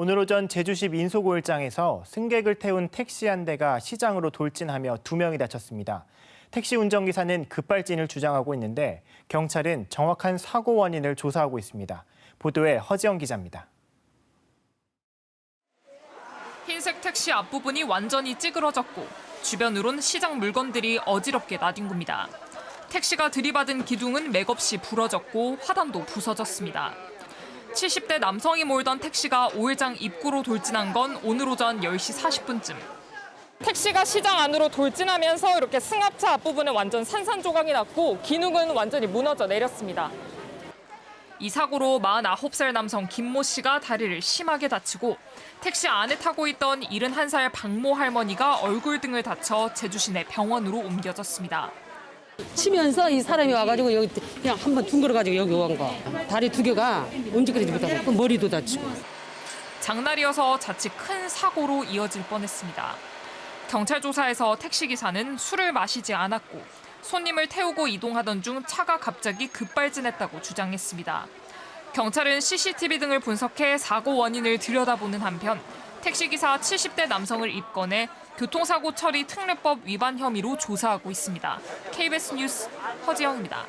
오늘 오전 제주시 민속오일장에서 승객을 태운 택시 한 대가 시장으로 돌진하며 두 명이 다쳤습니다. 택시 운전기사는 급발진을 주장하고 있는데 경찰은 정확한 사고 원인을 조사하고 있습니다. 보도에 허지영 기자입니다. 흰색 택시 앞부분이 완전히 찌그러졌고 주변으론 시장 물건들이 어지럽게 나뒹굽니다. 택시가 들이받은 기둥은 맥없이 부러졌고 화단도 부서졌습니다. 70대 남성이 몰던 택시가 오일장 입구로 돌진한 건 오늘 오전 10시 40분쯤. 택시가 시장 안으로 돌진하면서 이렇게 승합차 앞부분은 완전 산산조각이 났고 기둥은 완전히 무너져 내렸습니다. 이 사고로 49살 남성 김모 씨가 다리를 심하게 다치고 택시 안에 타고 있던 71살 박모 할머니가 얼굴 등을 다쳐 제주시내 병원으로 옮겨졌습니다. 치면서 이 사람이 와가지고 여기 그냥 한번 둥그러가지고 여기 온 거. 다리 두 개가 움직이지 못하고 또 머리도 다치고. 장날이어서 자칫 큰 사고로 이어질 뻔했습니다. 경찰 조사에서 택시기사는 술을 마시지 않았고 손님을 태우고 이동하던 중 차가 갑자기 급발진했다고 주장했습니다. 경찰은 CCTV 등을 분석해 사고 원인을 들여다보는 한편 택시기사 70대 남성을 입건해 교통사고 처리 특례법 위반 혐의로 조사하고 있습니다. KBS 뉴스 허지영입니다.